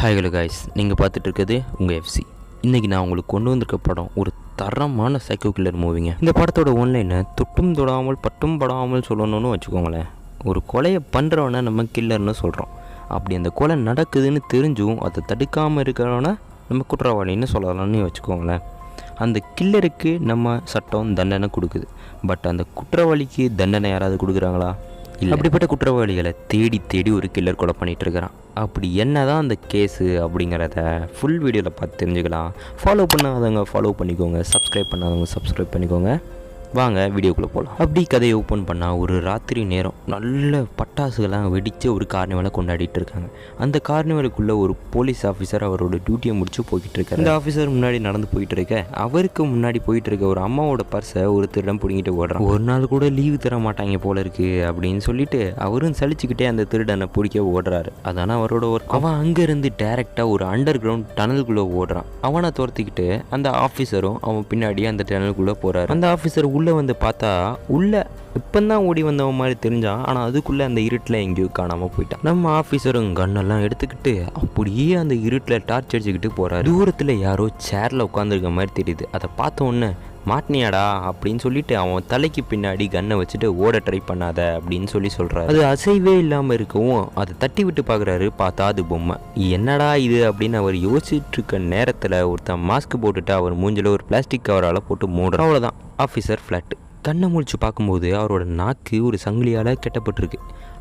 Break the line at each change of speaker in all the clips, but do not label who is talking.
Hi hello guys நீங்கள் பார்த்துட்டு இருக்கிறது உங்கள் எஃப்சி இன்றைக்கி நான் உங்களுக்கு கொண்டு வந்திருக்க படம் ஒரு தரமான சைக்கோ கில்லர் மூவிங்க இந்த படத்தோட ஒன்லைனை தொட்டும் தொடாமல் பட்டும் படாமல் சொல்லணும்னு வச்சுக்கோங்களேன். ஒரு கொலையை பண்ணுறவனை நம்ம கில்லர்னு சொல்கிறோம் அப்படி அந்த கொலை நடக்குதுன்னு தெரிஞ்சும் அதை தடுக்காமல் இருக்கிறவனை நம்ம குற்றவாளின்னு சொல்லலாம்னு வச்சுக்கோங்களேன். அந்த கில்லருக்கு நம்ம சட்டம் தண்டனை கொடுக்குது. பட் அந்த குற்றவாளிக்கு தண்டனை யாராவது கொடுக்குறாங்களா? அப்படிப்பட்ட குற்றவாளிகளை தேடி தேடி ஒரு கில்லர் கொலை பண்ணிட்டு இருக்கிறான் அப்படி என்ன தான் அந்த கேஸு அப்படிங்கிறத ஃபுல் வீடியோவில் பார்த்து தெரிஞ்சுக்கலாம். ஃபாலோ பண்ணாதவங்க ஃபாலோ பண்ணிக்கோங்க. சப்ஸ்கிரைப் பண்ணாதவங்க சப்ஸ்கிரைப் பண்ணிக்கோங்க. வாங்க வீடியோக்குள்ளே போகலாம் அப்படி கதையை ஓப்பன் பண்ணால் ஒரு ராத்திரி நேரம் நல்ல பட்டாசுகள்லாம் வெடித்து ஒரு கார்னிவலை கொண்டாடிட்டு இருக்காங்க. அந்த கார்னிவலுக்குள்ளே ஒரு போலீஸ் ஆஃபீஸர் அவரோட டியூட்டியை முடிச்சு போய்கிட்டு இருக்காரு. இந்த ஆஃபீஸர் முன்னாடி நடந்து போயிட்டு இருக்க அவருக்கு முன்னாடி போயிட்டு இருக்க ஒரு அம்மாவோட பர்ஸை ஒரு திருடன் பிடிங்கிட்டு ஓடுறான். ஒரு நாள் கூட லீவு தர மாட்டாங்க போல இருக்கு அப்படின்னு சொல்லிட்டு அவரும் சலிச்சுக்கிட்டே அந்த திருடனை பிடிக்க ஓடுறாரு. அதான அவரோட ஒர்க் அவன் அங்கேருந்து டேரெக்டாக ஒரு அண்டர் கிரவுண்ட் டனலுக்குள்ளே ஓடுறான். அவனை துரத்திக்கிட்டு அந்த ஆஃபீஸரும் அவன் பின்னாடி அந்த டனலுக்குள்ளே போகிறாரு அந்த ஆஃபீஸர் உள்ளே வந்து பார்த்தா உள்ளே இப்போந்தான் ஓடி வந்தவன் மாதிரி தெரிஞ்சான் ஆனால் அதுக்குள்ளே அந்த இருட்டில் எங்கேயும் காணாமல் போயிட்டான். நம்ம ஆஃபீஸரும் கண்ணெல்லாம் எடுத்துக்கிட்டு அப்படியே அந்த இருட்டில் டார்ச் அடிச்சுக்கிட்டு போகிறாரு தூரத்தில் யாரோ சேரில் உட்காந்துருக்க மாதிரி தெரியுது. அதை பார்த்த உடனே மாட்டினியாடா அப்படின்னு சொல்லிட்டு அவன் தலைக்கு பின்னாடி கன்னை வச்சுட்டு ஓட ட்ரை பண்ணாத அப்படின்னு சொல்லி சொல்கிறாரு அது அசைவே இல்லாமல் இருக்கவும் அதை தட்டி விட்டு பார்க்குறாரு பார்த்தா அது பொம்மை. என்னடா இது அப்படின்னு அவர் யோசிச்சுட்டு இருக்க நேரத்தில் ஒருத்தன் மாஸ்க் போட்டுட்டு அவர் மூஞ்சில ஒரு பிளாஸ்டிக் கவரால் போட்டு மூடுறான். அவ்வளோதான் ஆஃபீஸர் ஃப்ளாட்டு கண்ணை முழிச்சு பார்க்கும்போது அவரோட நாக்கு ஒரு சங்கிலியால் கெட்டப்பட்டிருக்கு.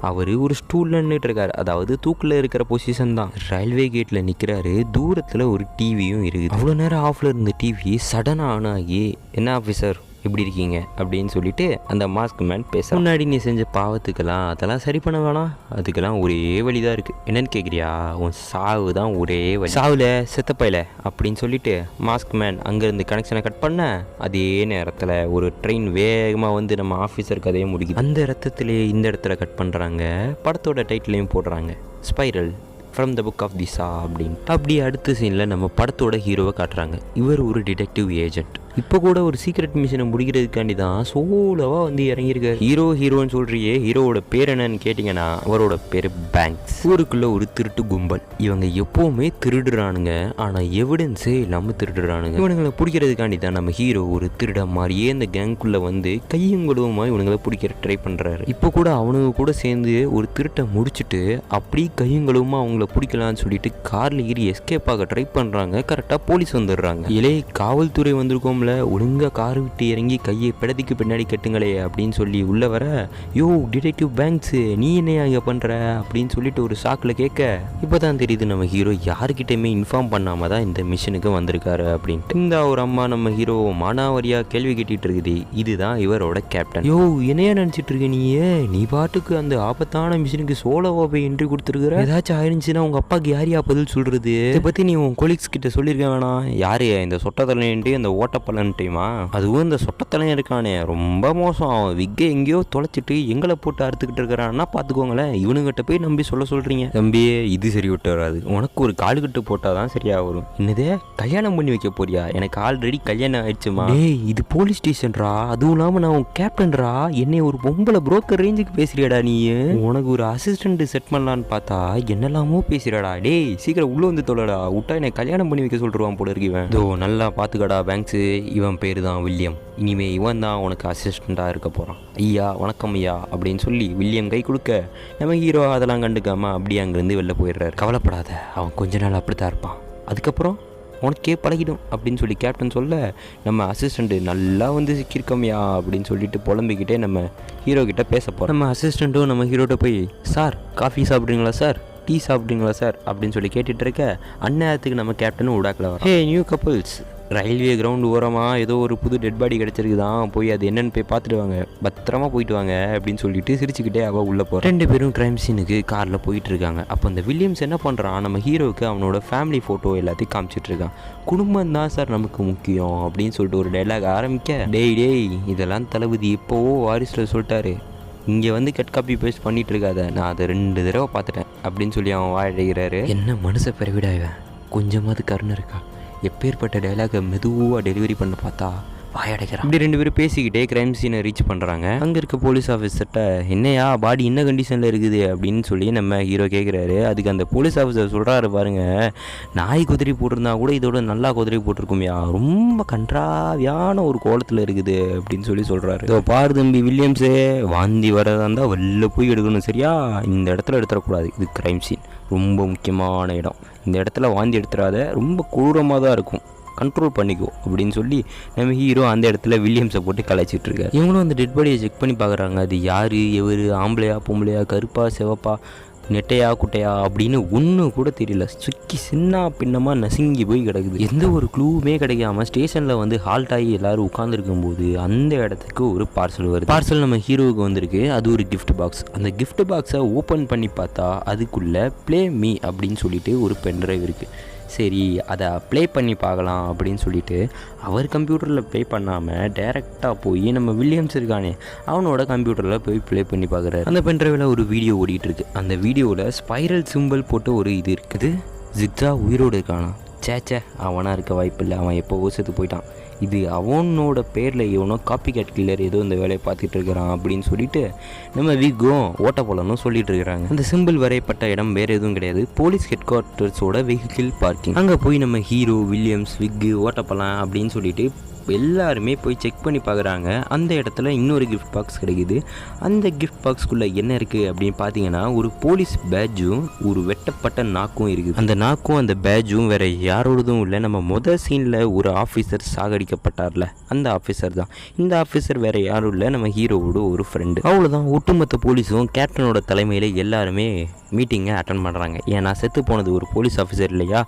அவர் ஒரு ஸ்டூலில் நின்றுட்டு இருக்காரு அதாவது தூக்கில் இருக்கிற பொசிஷன் தான். ரயில்வே கேட்டில் நிற்கிறாரு தூரத்தில் ஒரு டிவியும் இருக்குது. அவ்வளோ நேரம் ஆஃபில் இருந்த டிவி சடனாக ஆன் ஆகி என்ன ஆஃபீஸர் எப்படி இருக்கீங்க அப்படின்னு சொல்லிட்டு அந்த மாஸ்க் மேன் பேச முன்னாடி நீ செஞ்ச பாவத்துக்கெல்லாம் அதெல்லாம் சரி பண்ண வேணாம். அதுக்கெல்லாம் ஒரே வழி தான் இருக்குது என்னன்னு கேட்குறியா உன் சாவு தான் ஒரே வழி. சாவில் செத்தப்பையில அப்படின்னு சொல்லிட்டு மாஸ்க் மேன் அங்கேருந்து கனெக்ஷனை கட் பண்ண அதே நேரத்தில் ஒரு ட்ரெயின் வேகமாக வந்து நம்ம ஆஃபீஸர் கதையை முடிக்குது. அந்த ரத்தத்திலே இந்த இடத்துல கட் பண்ணுறாங்க படத்தோட டைட்டிலையும் போடுறாங்க. Spiral from the book of the Saw அப்படின்னு அப்படி அடுத்த சீனில் நம்ம படத்தோட ஹீரோவை காட்டுறாங்க. இவர் ஒரு டிடெக்டிவ் ஏஜென்ட் இப்போ கூட ஒரு சீக்ரெட் மிஷனை முடிக்கிறதுக்காண்டி தான் சோலோவாக வந்து இறங்கியிருக்காரு. ஹீரோ ஹீரோன்னு சொல்றியே ஹீரோவோட பேர் என்னன்னு கேட்டிங்கன்னா அவரோட பேர் பேங்க்ஸ் ஊருக்குள்ள ஒரு திருட்டு கும்பல். இவங்க எப்போவுமே திருடுறானுங்க ஆனால் எவிடன்ஸே இல்லாமல் திருடுறானுங்க. இவனுங்களை பிடிக்கிறதுக்காண்டி தான் நம்ம ஹீரோ ஒரு திருட மாதிரியே இந்த கேங்குள்ளே வந்து கையங்குழுவமாக இவனுங்களை பிடிக்கிற ட்ரை பண்ணுறாரு இப்போ கூட அவனுங்க கூட சேர்ந்து ஒரு திருட்டை முடிச்சுட்டு அப்படி கையங்களுமா அவங்கள பிடிக்கலாம்னு சொல்லிட்டு கார்ல ஏறி எஸ்கேப் ஆக ட்ரை பண்ணுறாங்க கரெக்டாக போலீஸ் வந்துடுறாங்க. இலே காவல்துறை ரூமில் ஒழுங்கா கார் விட்டு இறங்கி கையை பிடதிக்கு பின்னாடி கட்டுங்களே அப்படின்னு சொல்லி உள்ளே வர யோ டிடெக்டிவ் பேங்க்ஸு நீ என்னையா இங்கே பண்ணுற அப்படின்னு சொல்லிட்டு ஒரு ஷாக்கில் கேட்க இப்போ தான் தெரியுது நம்ம ஹீரோ யாருக்கிட்டையுமே இன்ஃபார்ம் பண்ணாம தான் இந்த மிஷனுக்கு வந்திருக்காரு அப்படின்ட்டு. இந்த ஒரு அம்மா நம்ம ஹீரோ மானாவரியாக கேள்வி கேட்டுட்டு இருக்குது. இதுதான் இவரோட கேப்டன் யோ என்னையா நினச்சிட்டு இருக்க நீயே? நீ பாட்டுக்கு அந்த ஆபத்தான மிஷினுக்கு சோலோவா போய் என்ட்ரி கொடுத்துருக்குற? ஏதாச்சும் ஆயிருந்துச்சுன்னா உங்கள் அப்பாவுக்கு யார் யா பதில் சொல்கிறது இதை பற்றி நீ உன் கொலீக்ஸ் கிட்ட சொல்லியிருக்க வேணாம். யார் இந்த சொட்டத்தலைன்ட்டு அந்த ஓட்டப்பலன்ட்டுமா அதுவும் இந்த சொட்டத்தலையன் இருக்கானே. ரொம்ப மோசம். அவன் விக்கை எங்கேயோ தொலைச்சிட்டு எங்களை போட்டு அறுத்துக்கிட்டு இருக்கிறான்னா பார்த்துக்கோங்களேன். இவனுங்கிட்ட போய் நம்பி சொல்ல சொல்றீங்க. தம்பி இது சரி விட்டு வராது. உனக்கு ஒரு காலுக்கட்டு போட்டால் தான் சரியா வரும். என்னதே? கல்யாணம் பண்ணி வைக்க போறியா? எனக்கு ஆல்ரெடி கல்யாணம் ஆயிடுச்சுமா? டேய் இது போலீஸ் ஸ்டேஷன்ரா அதுவும் இல்லாமல் நான் உன் கேப்டன்ரா என்னை ஒரு பொம்பளை புரோக்கர் ரேஞ்சுக்கு பேசுறியாடா நீ? உனக்கு ஒரு அசிஸ்டன்ட் செட் பண்ணலான்னு பார்த்தா என்னெல்லாமோ பேசுறியாடா. டேய் சீக்கிரம் உள்ள வந்து தொலைடா. விட்டா என்னை கல்யாணம் பண்ணி வைக்க சொல்லிருவான் போல இருக்கு இவன். இதோ நல்லா பார்த்துக்கடா பேங்க்ஸு இவன் பேர் தான் வில்லியம். இனிமே இவன் தான் உனக்கு அசிஸ்டண்ட்டாக இருக்க போகிறான் ஐயா வணக்கம் ஐயா அப்படின்னு சொல்லி வில்லியம் கை கொடுக்க நம்ம ஹீரோ அதெல்லாம் கண்டுக்காம அப்படியே அங்கேருந்து வெளில போயிடுறாரு. கவலைப்படாத அவன் கொஞ்ச நாள் அப்படி தான் இருப்பான். அதுக்கப்புறம் உனக்கே பழகிடும் அப்படின்னு சொல்லி கேப்டன் சொல்ல நம்ம அசிஸ்டண்ட்டு நல்லா வந்து சிக்கியிருக்கோம்யா அப்படின்னு சொல்லிட்டு புலம்பிக்கிட்டே நம்ம ஹீரோ கிட்ட பேச போகிறோம் நம்ம அசிஸ்டண்ட்டும் நம்ம ஹீரோட்ட போய் சார் காஃபி சாப்பிட்றீங்களா சார்? டீ சாப்பிட்றீங்களா சார்? அப்படின்னு சொல்லி கேட்டுட்டு இருக்க அந்நேரத்துக்கு நம்ம கேப்டனும் உடாக்கில் வரோம் hey new couples railway ground ஓரமாக ஏதோ ஒரு புது டெட் பாடி கிடச்சிருக்குதான். போய் அது என்னன்னு போய் பார்த்துட்டு வாங்க பத்திரமா போயிட்டு வாங்க அப்படின்னு சொல்லிட்டு சிரிச்சுக்கிட்டே அவள் உள்ளே போகிறான் ரெண்டு பேரும் க்ரைம் சீனுக்கு காரில் போயிட்டு இருக்காங்க அப்போ அந்த வில்லியம்ஸ் என்ன பண்ணுறான் நம்ம ஹீரோவுக்கு அவனோட ஃபேமிலி ஃபோட்டோ எல்லாத்தையும் காமிச்சிட்டு இருக்கான் குடும்பம் தான் சார் நமக்கு முக்கியம் அப்படின்னு சொல்லிட்டு ஒரு டைலாக் ஆரம்பிக்க டேய் டேய் இதெல்லாம் தளபதி எப்போவோ வாரிசில் சொல்லிட்டாரு. இங்கே வந்து கட் காப்பி பேஸ்ட் பண்ணிட்டு இருக்காத நான் அதை ரெண்டு தடவை பார்த்துட்டேன். அப்படின்னு சொல்லி அவன் வாழகிறாரு என்ன மனசை பிறவிடா கொஞ்சமாவது கருணை இருக்கா? எப்பேற்பட்ட டைலாகை மெதுவாக டெலிவரி பண்ண பார்த்தா வாயடைக்கிறான். இப்படி ரெண்டு பேரும் பேசிக்கிட்டே கிரைம் சீனை ரீச் பண்ணுறாங்க அங்கே இருக்க போலீஸ் ஆஃபீஸர்கிட்ட என்னையா பாடி என்ன கண்டிஷனில் இருக்குது? அப்படின்னு சொல்லி நம்ம ஹீரோ கேட்குறாரு அதுக்கு அந்த போலீஸ் ஆஃபீஸர் சொல்கிறாரு பாருங்க நாய் குதிரை போட்டிருந்தா கூட இதோட நல்லா குதிரை போட்டிருக்கும்யா. ரொம்ப கன்றாவியான ஒரு கோலத்தில் இருக்குது அப்படின்னு சொல்லி சொல்கிறாரு இதோ பாரு தம்பி வில்லியம்ஸே. வாந்தி வரதா இருந்தால் வெளில போய் எடுக்கணும் சரியா? இந்த இடத்துல எடுத்துடக்கூடாது. இது கிரைம் சீன் ரொம்ப முக்கியமான இடம். இந்த இடத்துல வாந்தி எடுத்துடாத ரொம்ப கொடூரமாக தான் இருக்கும். கண்ட்ரோல் பண்ணிக்கோ அப்படின்னு சொல்லி நம்ம ஹீரோ அந்த இடத்துல வில்லியம்ஸை போட்டு கலாய்ச்சிட்டு இருக்காரு. இவங்களும் அந்த டெட் பாடியை செக் பண்ணி பார்க்குறாங்க. அது யார் எவர் ஆம்பளையா பொம்பளையா கருப்பா சிவப்பா நெட்டையா குட்டையா அப்படின்னு ஒன்றும் கூட தெரியல. சுக்கி சின்ன பின்னமாக நசுங்கி போய் கிடக்குது. எந்த ஒரு க்ளூவுமே கிடைக்காம ஸ்டேஷனில் வந்து ஹால்ட் ஆகி எல்லாரும் உட்காந்துருக்கும் போது அந்த இடத்துக்கு ஒரு பார்சல் வருது. பார்சல் நம்ம ஹீரோவுக்கு வந்திருக்கு. அது ஒரு கிஃப்ட் பாக்ஸ் அந்த கிஃப்ட் பாக்ஸை ஓப்பன் பண்ணி பார்த்தா அதுக்குள்ளே ப்ளே மீ அப்படின்னு சொல்லிட்டு ஒரு பென்ட்ரைவ் இருக்குது சரி அதை ப்ளே பண்ணி பார்க்கலாம் அப்படின்னு சொல்லிட்டு அவர் கம்ப்யூட்டரில் ப்ளே பண்ணாமல் டேரெக்டாக போய் நம்ம வில்லியம்ஸ் இருக்கானே அவனோட கம்ப்யூட்டரில் போய் ப்ளே பண்ணி பார்க்குறாரு. அந்த பென்ட்ரைவில் ஒரு வீடியோ ஓடிட்டு இருக்கு. அந்த வீடியோவில் ஸ்பைரல் சிம்பிள் போட்டு ஒரு இது இருக்குது. ஜிக்ஸா உயிரோடு இருக்கானா? சேச்சே அவனாக இருக்க வாய்ப்பில்லை. அவன் எப்போவோ செத்து போயிட்டான். இது அவனோட பேரில் இவனோ காப்பி கேட் கில்லர் ஏதோ இந்த வேலையை பார்த்துட்டு இருக்கிறான் அப்படின்னு சொல்லிட்டு நம்ம விக்கும் ஓட்ட போலன்னு சொல்லிட்டு இருக்கிறாங்க. அந்த சிம்பிள் வரையப்பட்ட இடம் வேற எதுவும் கிடையாது. போலீஸ் ஹெட் குவார்ட்டர்ஸோட வெஹிக்கிள் பார்க்கிங் அங்கே போய் நம்ம ஹீரோ வில்லியம்ஸ் விக்கு ஓட்டப்பலாம் அப்படின்னு சொல்லிட்டு எல்லாருமே போய் செக் பண்ணி பார்க்குறாங்க. அந்த இடத்துல இன்னொரு கிஃப்ட் பாக்ஸ் கிடைக்குது. அந்த கிஃப்ட் பாக்ஸ்க்குள்ளே என்ன இருக்குது அப்படின்னு பார்த்தீங்கன்னா ஒரு போலீஸ் பேட்ஜும் ஒரு வெட்டப்பட்ட நாக்கும் இருக்குது. அந்த நாக்கும் அந்த பேட்ஜும் வேறு யாரோடதும் இல்லை. நம்ம முதல் சீனில் ஒரு ஆஃபீஸர் சாகடி சாகடிக்கப்பட்டார்ல அந்த ஆஃபீஸர் தான். இந்த ஆஃபீஸர் வேற யாரும் இல்லை. நம்ம ஹீரோவோட ஒரு ஃப்ரெண்டு அவ்வளோதான் ஒட்டுமொத்த போலீஸும் கேப்டனோட தலைமையில் எல்லாருமே மீட்டிங்கை அட்டன் பண்ணுறாங்க ஏன்னா செத்து போனது ஒரு போலீஸ் ஆஃபீஸர் இல்லையா?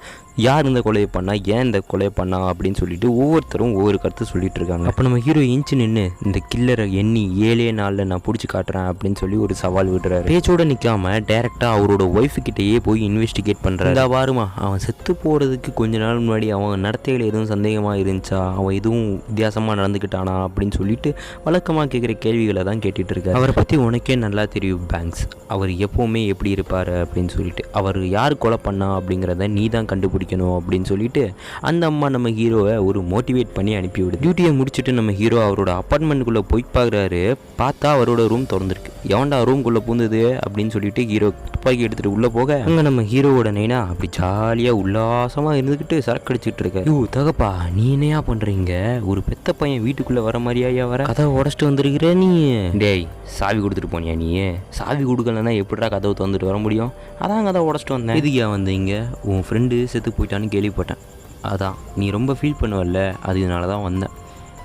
யார் இந்த கொலையை பண்ணா? ஏன் இந்த கொலையை பண்ணா? அப்படின்னு சொல்லிட்டு ஒவ்வொருத்தரும் ஒவ்வொரு கருத்து சொல்லிட்டு இருக்காங்க. அப்போ நம்ம ஹீரோ இன்ச்சு நின்று இந்த கில்லரை எண்ணி ஏழே நாளில் நான் பிடிச்சி காட்டுறேன் அப்படின்னு சொல்லி ஒரு சவால் விடுறாரு. பேச்சோட நிற்காம டேரெக்டாக அவரோட ஒய்ஃபு கிட்டேயே போய் இன்வெஸ்டிகேட் பண்ணுறாரு இந்த வாருமா அவன் செத்து போகிறதுக்கு கொஞ்ச நாள் முன்னாடி அவன் நடத்தையில் எதுவும் சந்தேகமாக இருந்துச்சா? அவன் எதுவும் வித்தியாசமாக நடந்துக்கிட்டானா அப்படின்னு சொல்லிட்டு வழக்கமாக கேட்குற கேள்விகளை தான் கேட்டுட்டு இருக்காரு. அவரை பற்றி உனக்கே நல்லா தெரியும் பேங்க்ஸ் அவர் எப்போவுமே எப்படி இருப்பார்? அப்படின்னு சொல்லிட்டு அவர் யார் கொலை பண்ணா அப்படிங்கிறத நீ தான் கண்டுபிடிக்கணும் அப்படின்னு சொல்லிட்டு அந்த அம்மா நம்ம ஹீரோவை ஒரு மோட்டிவேட் பண்ணி அனுப்பிவிடு டியூட்டியை முடிச்சுட்டு நம்ம ஹீரோ அவரோட அப்பார்ட்மெண்ட்டுக்குள்ளே போய் பார்க்குறாரு பார்த்தா அவரோட ரூம் திறந்துருக்கு. எவன்டா ரூம்குள்ளே பூந்தது அப்படின்னு சொல்லிட்டு ஹீரோ துப்பாக்கி எடுத்துகிட்டு உள்ளே போக அங்கே நம்ம ஹீரோவோட நைனா அப்படி ஜாலியாக உல்லாசமாக இருந்துக்கிட்டு சரக்கு அடிச்சுட்டு இருக்க. யூ தகப்பா நீ என்னையா பண்ணுறீங்க ஒரு பெத்த பையன் வீட்டுக்குள்ளே வர மாதிரியா வர? கதை உடச்சிட்டு வந்திருக்கிற நீ? டேய் சாவி கொடுத்துட்டு போனியா நீ? சாவி கொடுக்கலன்னா எப்படிடா கதவை திறந்துட்டு வர முடியும். அதான் கதவை உடச்சிட்டு வந்தேன். இதுக்கா வந்தீங்க உன் ஃப்ரெண்டு செத்து போயிட்டான்னு கேள்விப்பட்டேன். அதான் நீ ரொம்ப ஃபீல் பண்ணுவல்ல அதனால தான் வந்தேன்.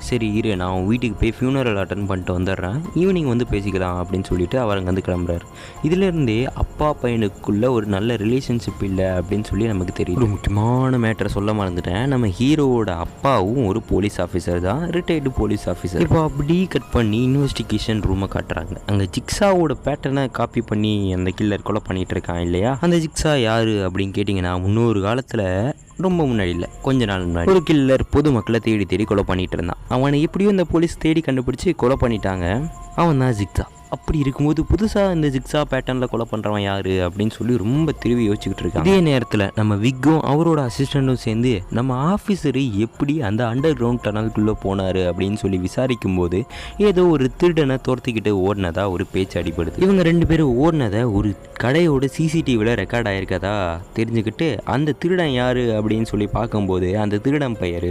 சரி இரு நான் உன் வீட்டுக்கு போய் ஃபியூனரல் அட்டன் பண்ணிட்டு வந்துடுறேன். ஈவினிங் வந்து பேசிக்கலாம் அப்படின்னு சொல்லிட்டு அவர் அங்கேருந்து கிளம்புறாரு. இதுலேருந்தே அப்பா பையனுக்குள்ள ஒரு நல்ல ரிலேஷன்ஷிப் இல்லை அப்படின்னு சொல்லி நமக்கு தெரியும் ஒரு முக்கியமான மேட்டரை சொல்ல மறந்துட்டேன். நம்ம ஹீரோவோட அப்பாவும் ஒரு போலீஸ் ஆஃபீஸர் தான். ரிட்டையர்டு போலீஸ் ஆஃபீஸர் இப்போ அப்படி கட் பண்ணி இன்வெஸ்டிகேஷன் ரூமை காட்டுறாங்க. அங்கே ஜிக்ஸாவோட பேட்டர்னை காப்பி பண்ணி அந்த கில்லர் கொலை பண்ணிட்டு இருக்கான் இல்லையா? அந்த ஜிக்ஸா யாரு அப்படின்னு கேட்டிங்கன்னா முன்னொரு காலத்தில் ரொம்ப முன்னாடி இல்லை கொஞ்ச நாள் முன்னாடி. ஒரு கில்லர் பொதுமக்களை தேடி தேடி கொலை பண்ணிட்டு இருந்தான். அவனை எப்படியும் இந்த போலீஸ் தேடி கண்டுபிடிச்சி கொலை பண்ணிட்டாங்க. அவன் தான். ஜிக்ஸா அப்படி இருக்கும்போது புதுசாக இந்த ஜிக்ஸா பேட்டர்னில் கொலை பண்ணுறவன் யார் அப்படின்னு சொல்லி ரொம்ப திரும்பி யோசிச்சுக்கிட்டு இருக்கான் இதே நேரத்தில் நம்ம விக்கும் அவரோட அசிஸ்டண்ட்டும் சேர்ந்து நம்ம ஆஃபீஸரு எப்படி அந்த அண்டர் கிரவுண்ட் டனலுக்குள்ளே போனார் அப்படின்னு சொல்லி விசாரிக்கும் போது ஏதோ ஒரு திருடனை துரத்திக்கிட்டு ஓடினதா ஒரு பேச்சு அடிப்படுது இவங்க ரெண்டு பேரும் ஓடினதை ஒரு கடையோட சிசிடிவியில் ரெக்கார்ட் ஆயிருக்கதா தெரிஞ்சுக்கிட்டு அந்த திருடன் யார் அப்படின்னு சொல்லி பார்க்கும்போது அந்த திருடன் பெயர்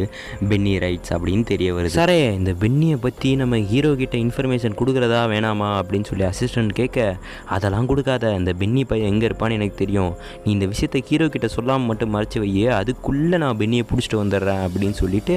பென்னி ரைட்ஸ் அப்படின்னு தெரிய வருது. சரே இந்த பென்னியை பற்றி நம்ம ஹீரோ கிட்ட இன்ஃபர்மேஷன் கொடுக்குறதா வேணாமா அப்படின்னு சொல்லி அசிஸ்டன்ட் கேட்க அதெல்லாம் கொடுக்காத இந்த பென்னி பையன் எங்கே இருப்பான்னு எனக்கு தெரியும். நீ இந்த விஷயத்தை ஹீரோ கிட்ட சொல்லாமல் மட்டும் மறைச்சு வையே அதுக்குள்ளே நான் பென்னியை பிடிச்சிட்டு வந்துடுறேன் அப்படின்னு சொல்லிட்டு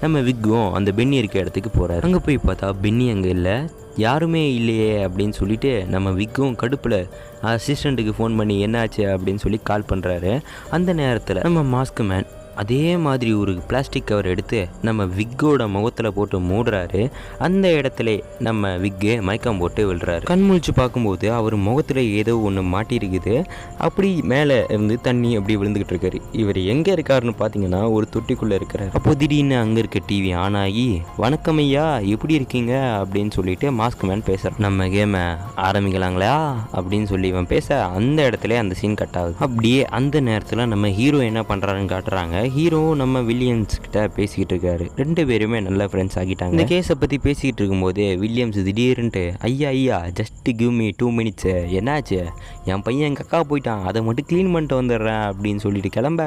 நம்ம விக்கும் அந்த பென்னி இருக்க இடத்துக்கு போகிறாரு அங்கே போய் பார்த்தா பென்னி அங்கே இல்லை யாருமே இல்லையே அப்படின்னு சொல்லிட்டு நம்ம விக்கும் கடுப்பில் அசிஸ்டண்ட்டுக்கு ஃபோன் பண்ணி என்னாச்சு? அப்படின்னு சொல்லி கால் பண்ணுறாரு அந்த நேரத்தில் நம்ம மாஸ்க் மேன் அதே மாதிரி ஒரு பிளாஸ்டிக் கவர் எடுத்து நம்ம விக்கோட முகத்தில் போட்டு மூடுறாரு. அந்த இடத்துல நம்ம விக்கு மயக்கம் போட்டு விழுறாரு. கண் முழிச்சு பார்க்கும்போது அவர் முகத்தில் ஏதோ ஒன்று மாட்டியிருக்குது அப்படி மேலே இருந்து தண்ணி அப்படி விழுந்துக்கிட்டு இருக்காரு. இவர் எங்கே இருக்காருன்னு பார்த்தீங்கன்னா ஒரு தொட்டிக்குள்ளே இருக்கிறார். அப்போ திடீர்னு அங்கே இருக்க டிவி ஆன் ஆகி வணக்கம் ஐயா எப்படி இருக்கீங்க? அப்படின்னு சொல்லிட்டு மாஸ்க் மேன் பேசுகிறார் நம்ம கேமை ஆரம்பிக்கலாங்களா? அப்படின்னு சொல்லி இவன் பேச அந்த இடத்துல அந்த சீன் கட் ஆகுது. அப்படியே அந்த நேரத்தில் நம்ம ஹீரோ என்ன பண்ணுறாருன்னு காட்டுறாங்க. ஹீரோ நம்ம வில்லியம்ஸ் கிட்ட பேசிக்கிட்டு இருக்காரு. ரெண்டு பேருமே நல்ல ஃப்ரெண்ட்ஸ் ஆகிட்டாங்க. இந்த கேஸை பற்றி பேசிக்கிட்டு இருக்கும்போது வில்லியம்ஸ் திடீர்னுட்டு ஐயா ஐயா just give me two minutes என்னாச்சு? என் பையன் எங்கள் அக்கா போயிட்டான். அதை மட்டும் க்ளீன் பண்ணிட்டு வந்துடுறேன் அப்படின்னு சொல்லிட்டு கிளம்ப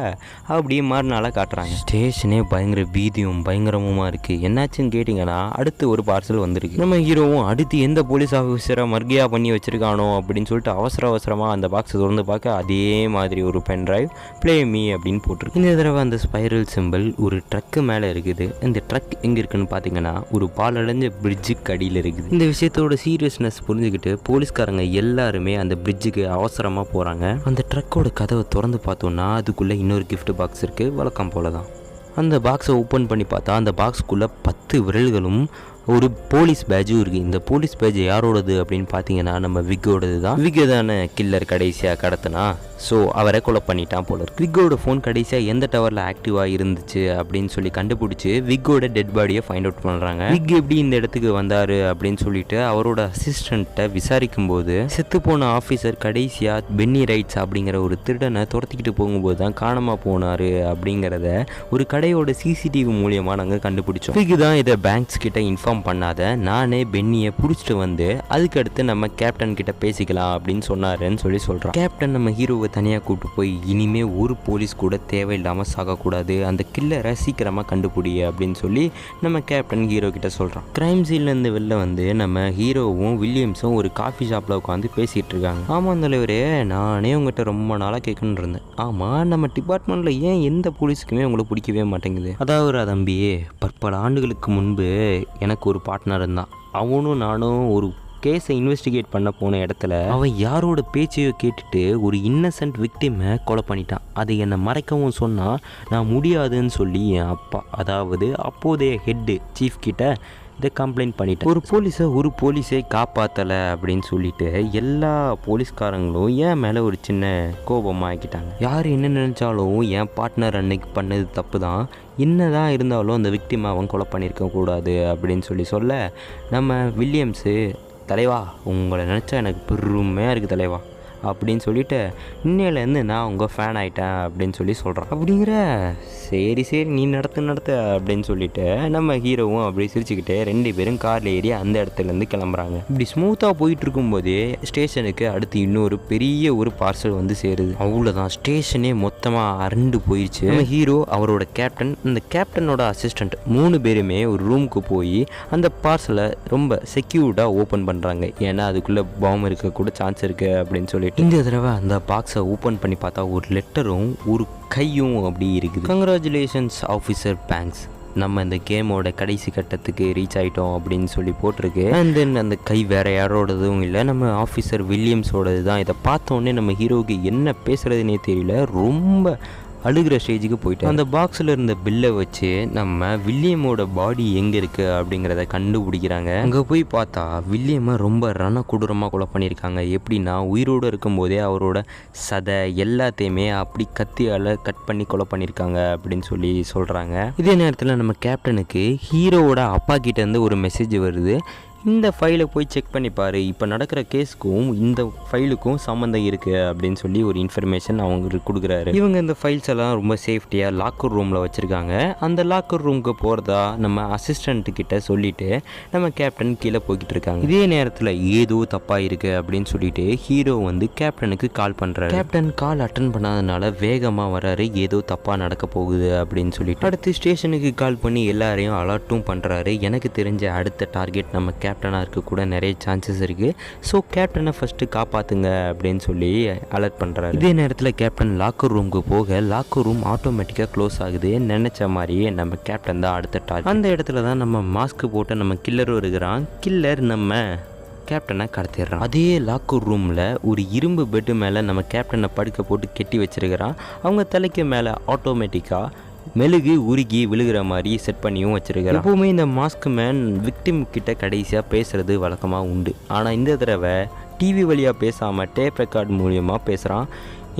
அப்படியே மறுநாளாக காட்டுறாங்க. ஸ்டேஷனே பயங்கர பீதியும் பயங்கரமுமா இருக்குது என்னாச்சுன்னு கேட்டிங்கன்னா அடுத்து ஒரு பார்சல் வந்திருக்கு. நம்ம ஹீரோவும் அடுத்து எந்த போலீஸ் ஆஃபீஸரை மர்கியா பண்ணி வச்சிருக்கானோ அப்படின்னு சொல்லிட்டு அவசர அவசரமாக அந்த பாக்ஸை திறந்து பார்க்க அதே மாதிரி ஒரு பென் டிரைவ் ப்ளே மீ அப்படின்னு போட்டிருக்கு. இந்த தடவை அந்த ஸ்பைரல் சிம்பிள் ஒரு ட்ரக்கு மேலே இருக்குது. இந்த ட்ரக் எங்கே இருக்குன்னு பார்த்தீங்கன்னா ஒரு பாலடைஞ்ச பிரிட்ஜுக்கு அடியில் இருக்குது. இந்த விஷயத்தோட சீரியஸ்னஸ் புரிஞ்சுக்கிட்டு போலீஸ்காரங்க எல்லாருமே அந்த பிரிட்ஜுக்கு அவசரமாக போகிறாங்க அந்த ட்ரக்கோட கதவை திறந்து பார்த்தோன்னா அதுக்குள்ளே இன்னொரு கிஃப்ட் பாக்ஸ் இருக்குது வழக்கம் போல தான் அந்த பாக்ஸை ஓப்பன் பண்ணி பார்த்தா அந்த பாக்ஸ்க்குள்ளே பத்து விரல்களும் ஒரு போலீஸ் பேஜும் இருக்குது இந்த போலீஸ் பேட்ச் யாரோடது அப்படின்னு பார்த்தீங்கன்னா நம்ம விக்கோடது தான். விக்கு தானே கில்லர் கடைசியாக கடத்தினா? ஸோ அவரை கொலை பண்ணிட்டான் போல இருக்கு. விக்கோட ஃபோன் கடைசியாக எந்த டவரில் ஆக்டிவாக இருந்துச்சு அப்படின்னு சொல்லி கண்டுபிடிச்சி விக்கோட டெட் பாடியை ஃபைண்ட் அவுட் பண்ணுறாங்க விக் எப்படி இந்த இடத்துக்கு வந்தார் அப்படின்னு சொல்லிட்டு அவரோட அசிஸ்டண்ட்டை விசாரிக்கும் போது செத்து போன ஆஃபீஸர் கடைசியாக பென்னி ரைட்ஸ் அப்படிங்கிற ஒரு திருடனை துரத்திக்கிட்டு போகும்போது தான் காணாமல் போனார் அப்படிங்கிறத ஒரு கடையோட சிசிடிவி மூலியமாக நாங்கள் கண்டுபிடிச்சோம். விக்கு தான் இதை பேங்க்ஸ் கிட்ட இன்ஃபார்ம் பண்ணாத நானே பென்னியை பிடிச்சிட்டு வந்து அதுக்கடுத்து நம்ம கேப்டன் கிட்ட பேசிக்கலாம் அப்படின்னு சொன்னாருன்னு சொல்லி சொல்கிறான் கேப்டன் நம்ம ஹீரோவை தனியாக கூப்பிட்டு போய் இனிமே ஒரு போலீஸ் கூட தேவையில்லாமல் சாகக்கூடாது அந்த கில்லரை சீக்கிரமாக கண்டுபிடி அப்படின்னு சொல்லி நம்ம கேப்டன் ஹீரோ கிட்ட சொல்கிறான் கிரைம் சீன்லேருந்து வெளில வந்து நம்ம ஹீரோவும் வில்லியம்ஸும் ஒரு காஃபி ஷாப்பில் உட்காந்து பேசிகிட்டு இருக்காங்க. ஆமாம் தலைவரே நானே உங்கள்கிட்ட ரொம்ப நாளாக கேட்கணுன்னு இருந்தேன். ஆமாம் நம்ம டிபார்ட்மெண்ட்டில் ஏன் எந்த போலீஸுக்குமே உங்களை பிடிக்கவே மாட்டேங்குது? அதாவது தம்பி பற்பல ஆண்டுகளுக்கு முன்பு எனக்கு ஒரு பார்ட்னர் இருந்தான். அவனும் நானும் ஒரு கேஸை இன்வெஸ்டிகேட் பண்ண போன இடத்துல அவன் யாரோட பேச்சையோ கேட்டுட்டு ஒரு இன்னசென்ட் விக்டிமை கொலை பண்ணிட்டான். அதை என்னை மறைக்கவும் சொன்னால் நான் முடியாதுன்னு சொல்லி என் அப்பா அதாவது அப்போதைய ஹெட்டு சீஃப் கிட்ட இதை கம்ப்ளைண்ட் பண்ணிட்டேன். ஒரு போலீஸை ஒரு போலீஸை காப்பாற்றலை அப்படின்னு சொல்லிட்டு எல்லா போலீஸ்காரங்களும் என் மேலே ஒரு சின்ன கோபமாக ஆக்கிட்டாங்க. யார் என்ன நினச்சாலும் என் பார்ட்னர் அன்னைக்கு பண்ணது தப்பு தான் என்னதான் இருந்தாலும் அந்த விக்டிமை அவன் கொலை பண்ணியிருக்க கூடாது அப்படின்னு சொல்லி சொல்ல நம்ம வில்லியம்ஸு தலைவா உங்களை நினச்சா எனக்கு பெருமையாக இருக்குது தலைவா. அப்படின்னு சொல்லிட்டு இன்னையிலேருந்து நான் உங்கள் ஃபேன் ஆகிட்டேன் அப்படின்னு சொல்லி சொல்கிறேன் அப்படிங்கிற? சரி சரி நீ நடத்து நடத்து அப்படின்னு சொல்லிட்டு நம்ம ஹீரோவும் அப்படி சிரிச்சுக்கிட்டு ரெண்டு பேரும் காரில் ஏறி அந்த இடத்துலேருந்து கிளம்புறாங்க. இப்படி ஸ்மூத்தாக போயிட்டு இருக்கும்போதே ஸ்டேஷனுக்கு அடுத்து இன்னொரு பெரிய ஒரு பார்சல் வந்து சேருது. அவ்வளோதான் ஸ்டேஷனே மொத்தமாக அரண்டு போயிடுச்சு நம்ம ஹீரோ அவரோட கேப்டன் அந்த கேப்டனோட அசிஸ்டண்ட் மூணு பேருமே ஒரு ரூமுக்கு போய் அந்த பார்சலை ரொம்ப செக்யூர்டாக ஓப்பன் பண்ணுறாங்க ஏன்னா அதுக்குள்ளே பாம் இருக்க கூட சான்ஸ் இருக்குது அப்படின்னு சொல்லி சொல்லிட்டு இந்த தடவை அந்த பாக்ஸை ஓப்பன் பண்ணி பார்த்தா ஒரு லெட்டரும் ஒரு கையும் அப்படி இருக்குது. கங்க்ராச்சுலேஷன்ஸ் ஆஃபீஸர் பேங்க்ஸ் நம்ம இந்த கேமோட கடைசி கட்டத்துக்கு ரீச் ஆயிட்டோம் அப்படின்னு சொல்லி போட்டிருக்கு. அண்ட் தென் அந்த கை வேற யாரோடதும் இல்லை. நம்ம ஆஃபீஸர் வில்லியம்ஸோடது தான் இதை பார்த்தோன்னே நம்ம ஹீரோவுக்கு என்ன பேசுறதுனே தெரியல. ரொம்ப அழுகிற ஸ்டேஜுக்கு போயிட்டு அந்த பாக்ஸில் இருந்த பில்லை வச்சு நம்ம வில்லியமோட பாடி எங்கே இருக்குது அப்படிங்கிறத கண்டுபிடிக்கிறாங்க. அங்கே போய் பார்த்தா வில்லியமை ரொம்ப ரண கொடூரமாக கொலை பண்ணியிருக்காங்க. எப்படின்னா உயிரோடு இருக்கும்போதே அவரோட சதை எல்லாத்தையுமே அப்படி கத்தியால் கட் பண்ணி கொலை பண்ணியிருக்காங்க அப்படின்னு சொல்லி சொல்கிறாங்க இதே நேரத்தில் நம்ம கேப்டனுக்கு ஹீரோவோட அப்பா கிட்டேருந்து ஒரு மெசேஜ் வருது. இந்த ஃபைலை போய் செக் பண்ணி பாரு. இப்போ நடக்கிற கேஸுக்கும் இந்த ஃபைலுக்கும் சம்மந்தம் இருக்குது அப்படின்னு சொல்லி ஒரு இன்ஃபர்மேஷன் அவங்களுக்கு கொடுக்குறாரு. இவங்க இந்த ஃபைல்ஸ் எல்லாம் ரொம்ப சேஃப்டியாக லாக்கர் ரூமில் வச்சுருக்காங்க. அந்த லாக்கர் ரூமுக்கு போகிறதா நம்ம அசிஸ்டண்ட்டு கிட்ட சொல்லிவிட்டு நம்ம கேப்டன் கீழே போய்கிட்டு இருக்காங்க. இதே நேரத்தில் ஏதோ தப்பாக இருக்குது அப்படின்னு சொல்லிட்டு ஹீரோ வந்து கேப்டனுக்கு கால் பண்ணுறாரு கேப்டன் கால் அட்டன் பண்ணாதனால வேகமாக வராரு ஏதோ தப்பாக நடக்க போகுது அப்படின்னு சொல்லிட்டு. அடுத்து ஸ்டேஷனுக்கு கால் பண்ணி எல்லாரையும் அலர்ட்டும் பண்ணுறாரு எனக்கு தெரிஞ்ச அடுத்த டார்கெட் நம்ம கேப்டனாக இருக்க கூட நிறைய சான்சஸ் இருக்குது ஸோ கேப்டனை ஃபஸ்ட்டு காப்பாற்றுங்க அப்படின்னு சொல்லி அலர்ட் பண்ணுறாரு இதே நேரத்தில் கேப்டன் லாக்கர் ரூமுக்கு போக லாக்கர் ரூம் ஆட்டோமேட்டிக்காக க்ளோஸ் ஆகுது. நினச்ச மாதிரியே நம்ம கேப்டன் தான் அடுத்த டார்கெட் அந்த இடத்துல தான் நம்ம மாஸ்க் போட்டு நம்ம கில்லரும் இருக்கிறான். கில்லர் நம்ம கேப்டனை கடத்திடுறான். அதே லாக்கர் ரூமில் ஒரு இரும்பு பெட்டு மேலே நம்ம கேப்டனை படுக்க போட்டு கெட்டி வச்சிருக்கிறான். அவங்க தலைக்கு மேலே ஆட்டோமேட்டிக்காக மெழுகு உருகி விழுகிற மாதிரி செட் பண்ணியும் வச்சிருக்கிறான் எப்பவுமே இந்த மாஸ்க் மேன் விக்டிம் கிட்ட கடைசியாக பேசுறது வழக்கமாக உண்டு. ஆனால் இந்த தடவை டிவி வழியாக பேசாமல் டேப் ரெக்கார்ட் மூலியமாக பேசுகிறான்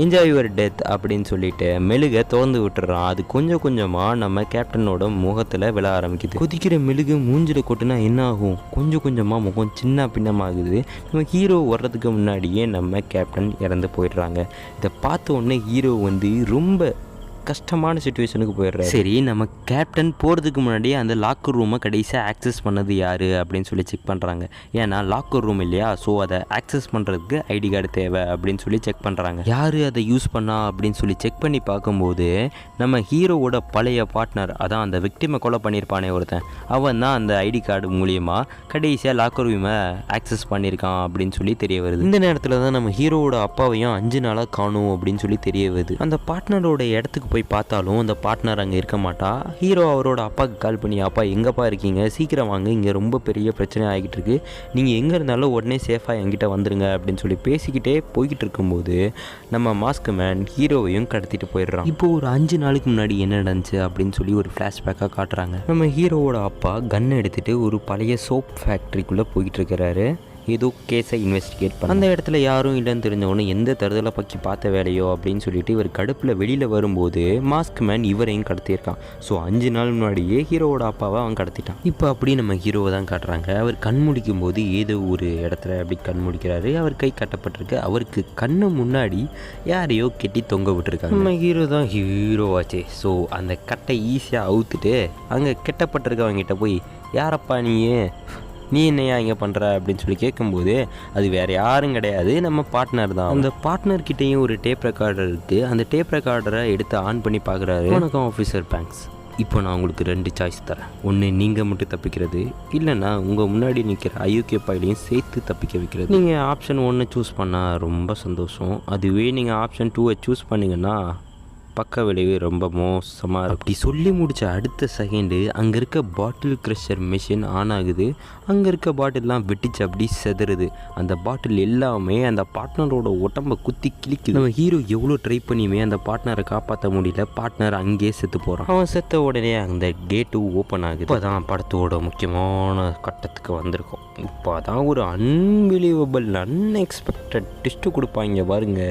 என்ஜாய் யுவர் டெத் அப்படின்னு சொல்லிட்டு மெழுகை திறந்து விட்டுறான். அது கொஞ்சம் கொஞ்சமாக நம்ம கேப்டனோட முகத்தில் விழ ஆரம்பிக்குது. கொதிக்கிற மெழுகு மூஞ்சில் கொட்டுனா என்ன ஆகும்? கொஞ்சம் கொஞ்சமாக முகம் சின்ன பின்னமாகுது. நம்ம ஹீரோ வர்றதுக்கு முன்னாடியே நம்ம கேப்டன் இறந்து போயிடுறாங்க. இதை பார்த்த உடனே ஹீரோ வந்து ரொம்ப கஷ்டமான சுச்சுவேஷனுக்கு போயிடுறாரு. சரி நம்ம கேப்டன் போகிறதுக்கு முன்னாடி அந்த லாக்கர் ரூமை கடைசியாக ஆக்சஸ் பண்ணது யார் அப்படின்னு சொல்லி செக் பண்ணுறாங்க ஏன்னா லாக்கர் ரூம் இல்லையா? ஸோ அதை ஆக்சஸ் பண்ணுறதுக்கு ஐடி கார்டு தேவை அப்படின்னு சொல்லி செக் பண்ணுறாங்க யார் அதை யூஸ் பண்ணா அப்படின்னு சொல்லி செக் பண்ணி பார்க்கும்போது நம்ம ஹீரோவோட பழைய பார்ட்னர் அதான் அந்த விக்டிமை கொலை பண்ணியிருப்பானே ஒருத்தன். அவன் தான் அந்த ஐடி கார்டு மூலியமாக கடைசியாக லாக்கர் ரூமை ஆக்சஸ் பண்ணியிருக்கான் அப்படின்னு சொல்லி தெரிய வருது. இந்த நேரத்தில் தான் நம்ம ஹீரோவோட அப்பாவையும் அஞ்சு நாளாக காணும் அப்படின்னு சொல்லி தெரிய வருது. அந்த பார்ட்னரோட இடத்துக்கு போய் பார்த்தாலும் அந்த பார்ட்னர் அங்கே இருக்க மாட்டா. ஹீரோ அவரோட அப்பாவுக்கு கால் பண்ணி அப்பா எங்கப்பா இருக்கீங்க? சீக்கிரம் வாங்க. இங்கே ரொம்ப பெரிய பிரச்சனை ஆகிட்டு இருக்கு. நீங்கள் எங்கே இருந்தாலும் உடனே சேஃபாக என்கிட்ட வந்துடுங்க அப்படின்னு சொல்லி பேசிக்கிட்டே போய்கிட்டு இருக்கும்போது நம்ம மாஸ்க் மேன் ஹீரோவையும் கடத்திட்டு போயிடுறான். இப்போ ஒரு அஞ்சு நாளுக்கு முன்னாடி என்ன நடந்துச்சு அப்படின்னு சொல்லி ஒரு ஃப்ளாஷ்பேக்காக காட்டுறாங்க. நம்ம ஹீரோவோட அப்பா கன் எடுத்துகிட்டு ஒரு பழைய சோப் ஃபேக்ட்ரிக்குள்ளே போய்கிட்டு இருக்கிறாரு. ஏதோ கேஸை இன்வெஸ்டிகேட் பண்ண அந்த இடத்துல யாரும் இல்லைன்னு தெரிஞ்சவொடனே எந்த தருதலை பக்கி பார்த்த வேலையோ அப்படின்னு சொல்லிட்டு இவர் கடுப்பில் வெளியில் வரும்போது மாஸ்க் மேன் இவரையும் கடத்தியிருக்கான். ஸோ அஞ்சு நாள் முன்னாடியே ஹீரோவோட அப்பாவை அவன் கடத்திட்டான். இப்போ அப்படி நம்ம ஹீரோவை தான் காட்டுறாங்க. அவர் கண் முழிக்கும் போது ஏதோ ஒரு இடத்துல அப்படி கண் முழிக்கிறாரு அவர் கை கட்டப்பட்டிருக்கு. அவருக்கு கண்ணு முன்னாடி யாரையோ கெட்டி தொங்க விட்டுருக்காங்க. நம்ம ஹீரோ தான் ஹீரோவாச்சே ஸோ அந்த கட்டை ஈஸியாக அவுத்துட்டு அங்கே கெட்டப்பட்டிருக்கவங்கிட்ட போய் யாரப்பா நீயே? நீ என்னையா இங்கே பண்ணுற அப்படின்னு சொல்லி கேட்கும்போது அது வேறு யாரும் கிடையாது நம்ம பார்ட்னர் தான். அந்த பார்ட்னர் கிட்டேயும் ஒரு டேப் ரெக்கார்டர் இருக்குது அந்த டேப் ரெக்கார்டரை எடுத்து ஆன் பண்ணி பார்க்குறாரு வணக்கம் ஆஃபீஸர் பேங்க்ஸ் இப்போ நான் உங்களுக்கு ரெண்டு சாய்ஸ் தரேன். ஒன்று நீங்கள் மட்டும் தப்பிக்கிறது. இல்லைன்னா உங்கள் முன்னாடி நிற்கிற அயோக்கிய பாயிலையும் சேர்த்து தப்பிக்க வைக்கிறது. நீங்கள் ஆப்ஷன் ஒன்று சூஸ் பண்ணால் ரொம்ப சந்தோஷம். அதுவே நீங்கள் ஆப்ஷன் டூவை சூஸ் பண்ணிங்கன்னா பக்க விளைவு ரொம்ப மோசமாக இருக்கும். அப்படி சொல்லி முடிச்ச அடுத்த செகண்டு அங்கே இருக்க பாட்டில் க்ரஷர் மிஷின் ஆன் ஆகுது. அங்கே இருக்க பாட்டில்லாம் வெட்டிச்சு அப்படி செதறுது. அந்த பாட்டில் எல்லாமே அந்த பார்ட்னரோட உடம்ப குத்தி கிழிக்குது. நம்ம ஹீரோ எவ்வளோ ட்ரை பண்ணியுமே அந்த பார்ட்னரை காப்பாற்ற முடியல. பார்ட்னர் அங்கேயே செத்து போகிறான் அவன் செத்த உடனே அந்த கேட்டு ஓப்பன் ஆகுது. இப்போ தான் படத்தோட முக்கியமான கட்டத்துக்கு வந்திருக்கோம். இப்போ தான் ஒரு அன்பிலீவபிள் அன்எக்ஸ்பெக்டட் டிஸ்ட்டு கொடுப்பாங்க பாருங்க.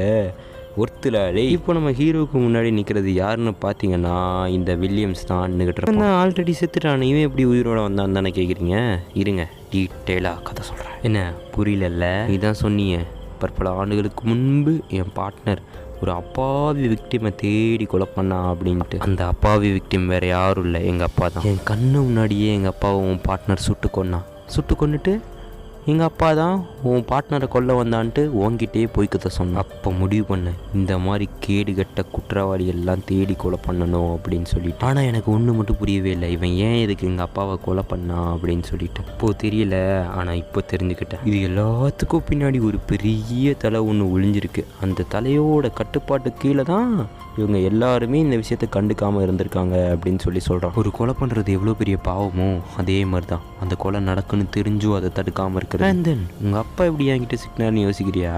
ஒருத்தலாலே இப்போ நம்ம ஹீரோவுக்கு முன்னாடி நிற்கிறது யாருன்னு பார்த்தீங்கன்னா இந்த வில்லியம்ஸ் தான் நின்றுட்டு ஆல்ரெடி செத்துட்டான். இவன் எப்படி உயிரோட வந்தான் தானே கேட்குறீங்க இருங்க டீட்டெயிலாக கதை சொல்கிறேன் என்ன? புரியலல்ல? இதான் சொன்னீங்க பற்பல ஆண்டுகளுக்கு முன்பு என் பார்ட்னர் ஒரு அப்பாவி விக்டிமை தேடி கொலை பண்ணா அப்படின்ட்டு. அந்த அப்பாவி விக்டிம் வேற யாரும் இல்லை. எங்கள் அப்பா தான். என் கண்ணு முன்னாடியே எங்கள் அப்பாவை உன் பார்ட்னர் சுட்டு கொன்னான். சுட்டு கொன்னுட்டு எங்கள் அப்பா தான் உன் பார்ட்னரை கொல்ல வந்தான்ட்டு உன்கிட்டயே போய் கதை சொன்னான். அப்போ முடிவு பண்ணேன் இந்த மாதிரி கேடு கட்ட குற்றவாளி எல்லாம் தேடி கொலை பண்ணணும் அப்படின்னு சொல்லிட்டு. ஆனால் எனக்கு ஒன்று மட்டும் புரியவே இல்லை. இவன் ஏன் இதுக்கு எங்கள் அப்பாவை கொலை பண்ணான் அப்படின்னு சொல்லிட்டு. இப்போ தெரியல ஆனால் இப்போ தெரிஞ்சுக்கிட்டேன். இது எல்லாத்துக்கும் பின்னாடி ஒரு பெரிய தலை ஒன்று ஒளிஞ்சிருக்கு. அந்த தலையோட கட்டுப்பாட்டு கீழே தான் இவங்க எல்லாருமே இந்த விஷயத்தை கண்டுக்காமல் இருந்திருக்காங்க அப்படின்னு சொல்லி சொல்கிறான் ஒரு கொலை பண்ணுறது எவ்வளோ பெரிய பாவமோ அதே மாதிரி தான் அந்த கொலை நடக்குன்னு தெரிஞ்சும் அதை தடுக்காமல் இருக்கிறது. அண்ட் தென் உங்கள் அப்பா எப்படி என்கிட்ட சிக்கினார்னு யோசிக்கிறியா?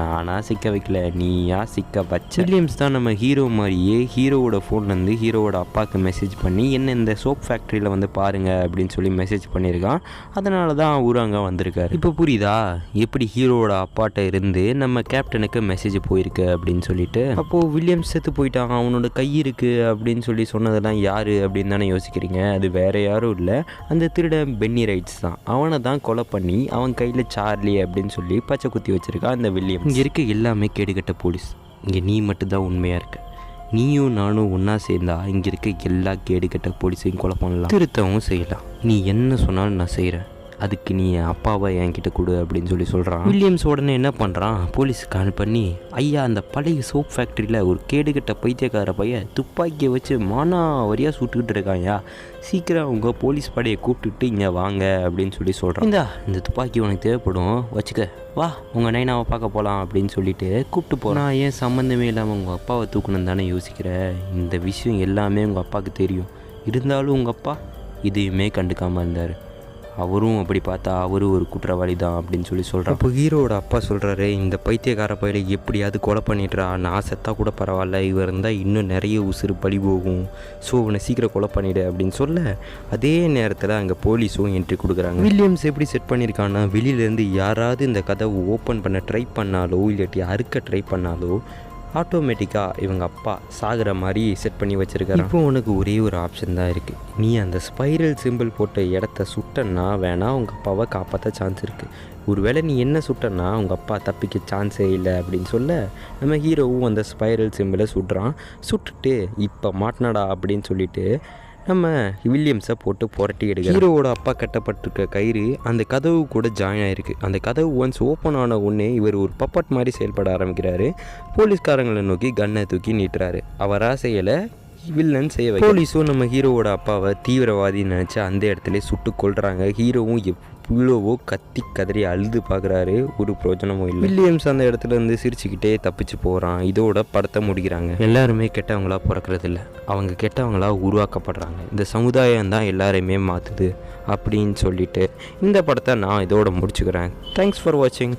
நானா சிக்க வைக்கல நீயா சிக்க வச்ச. வில்லியம்ஸ் தான் நம்ம ஹீரோ மாதிரியே ஹீரோவோட ஃபோன்லேருந்து ஹீரோவோட அப்பாவுக்கு மெசேஜ் பண்ணி என்ன இந்த சோப் ஃபேக்ட்ரியில் வந்து பாருங்க அப்படின்னு சொல்லி மெசேஜ் பண்ணியிருக்கான். அதனால தான் அவரு அங்கே வந்திருக்காரு. இப்போ புரியுதா? எப்படி ஹீரோவோட அப்பாட்ட இருந்து நம்ம கேப்டனுக்கு மெசேஜ் போயிருக்கு அப்படின்னு சொல்லிட்டு. அப்போது வில்லியம்ஸ் செத்து போயிட்டான் அவனோட கை இருக்குது அப்படின்னு சொல்லி சொன்னதெல்லாம் யார் அப்படின்னு தானே யோசிக்கிறீங்க? அது வேறு யாரும் இல்லை. அந்த திருடன் பென்னி ரைட்ஸ் தான். அவனை தான் கொலை பண்ணி அவன் கையில் சார்லி அப்படின்னு சொல்லி பச்சை குத்தி வச்சுருக்கான் அந்த வில்லியம் இங்கே இருக்க எல்லாமே கேடுகட்ட போலீஸ். இங்கே நீ மட்டும்தான் உண்மையாக இருக்க. நீயும் நானும் ஒன்றா சேர்ந்தா இங்கே இருக்க எல்லா கேடுகட்ட போலீஸையும் கொலை பண்ணலாம். திருத்தவும் செய்யலாம். நீ என்ன சொன்னாலும் நான் செய்கிறேன் அதுக்கு நீ என் அப்பாவை என்கிட்ட கொடு அப்படின்னு சொல்லி சொல்கிறான் வில்லியம்ஸ் உடனே என்ன பண்ணுறான் போலீஸ் கால் பண்ணி ஐயா அந்த பழைய சோப் ஃபேக்ட்ரியில் ஒரு கேடுகட்ட பைத்தியக்கார பையன் துப்பாக்கியை வச்சு மானா வரியாக சுட்டுக்கிட்டு இருக்காயா சீக்கிரம் உங்கள் போலீஸ் படையை கூப்பிட்டுட்டு இங்கே வாங்க அப்படின்னு சொல்லி சொல்கிறான் இந்தா. இந்த துப்பாக்கி உனக்கு தேவைப்படும். வச்சுக்க. வா உங்கள் நைனாவை பார்க்க போகலாம் அப்படின்னு சொல்லிட்டு கூப்பிட்டு போகிறான் நான் ஏன் சம்மந்தமே இல்லாமல் உங்கள் அப்பாவை தூக்கணும் தானே யோசிக்கிற? இந்த விஷயம் எல்லாமே உங்கள் அப்பாவுக்கு தெரியும். இருந்தாலும் உங்கள் அப்பா இதையுமே கண்டுக்காமல் இருந்தார். அவரும் அப்படி பார்த்தா அவரும் ஒரு குற்றவாளி தான் அப்படின்னு சொல்லி சொல்கிறான் இப்போ ஹீரோட அப்பா சொல்கிறாரு இந்த பைத்தியக்கார பயிரை எப்படியாவது கொலை பண்ணிடுறா நான் செத்தா கூட பரவாயில்ல இவர் இருந்தால் இன்னும் நிறைய உசுறு பழி போகும் ஸோ இவனை சீக்கிரம் கொலை பண்ணிடு அப்படின்னு சொல்ல அதே நேரத்தில் அங்கே போலீஸும் என்ட்ரி கொடுக்குறாங்க. வில்லியம்ஸ் எப்படி செட் பண்ணியிருக்கான்னா வெளியிலேருந்து யாராவது இந்த கதவை ஓப்பன் பண்ண ட்ரை பண்ணாலோ இல்லாட்டி அறுக்க ட்ரை பண்ணாலோ ஆட்டோமேட்டிக்காக இவங்க அப்பா சாகிற மாதிரி செட் பண்ணி வச்சுருக்காரு இப்போ உனக்கு ஒரே ஒரு ஆப்ஷன் தான் இருக்குது நீ அந்த ஸ்பைரல் சிம்பிள் போட்ட இடத்த சுட்டன்னா வேணால் உங்கள் அப்பாவை காப்பாற்ற சான்ஸ் இருக்குது ஒருவேளை நீ என்ன சுட்டன்னா உங்கள் அப்பா தப்பிக்க சான்ஸே இல்லை அப்படின்னு சொல்ல நம்ம ஹீரோவும் அந்த ஸ்பைரல் சிம்பிளை சுடுறான். சுட்டுட்டு இப்போ மாட்டினாடா அப்படின்னு சொல்லிட்டு நம்ம வில்லியம்ஸை போட்டு புரட்டி எடுக்க ஹீரோவோட அப்பா கட்டப்பட்டிருக்க கயிறு அந்த கதவு கூட ஜாயின் ஆயிருக்கு. அந்த கதவு ஒன்ஸ் ஓப்பன் ஆன உடனே இவர் ஒரு பப்பட் மாதிரி செயல்பட ஆரம்பிக்கிறாரு. போலீஸ்காரங்களை நோக்கி கன்னை தூக்கி நீட்டுறாரு. அவராக செய்யலை வில்லன் செய்ய போலீஸும் நம்ம ஹீரோவோட அப்பாவை தீவிரவாதின்னு நினச்சி அந்த இடத்துல சுட்டு கொல்றாங்க. ஹீரோவும் எவ்வளவோ கத்தி கதறி அழுது பார்க்குறாரு ஒரு பிரயோஜனமும் இல்லை. வில்லியம்ஸ் அந்த இடத்துல இருந்து சிரிச்சுக்கிட்டே தப்பிச்சு போகிறான் இதோட படத்தை முடிக்கிறாங்க. எல்லாருமே கெட்டவங்களா பிறக்கிறது அவங்க கெட்டவங்களா உருவாக்கப்படுறாங்க. இந்த சமுதாயம் தான் எல்லாரையுமே மாற்றுது அப்படின்னு சொல்லிட்டு இந்த படத்தை நான் இதோட முடிச்சுக்கிறேன். தேங்க்ஸ் ஃபார் வாட்சிங்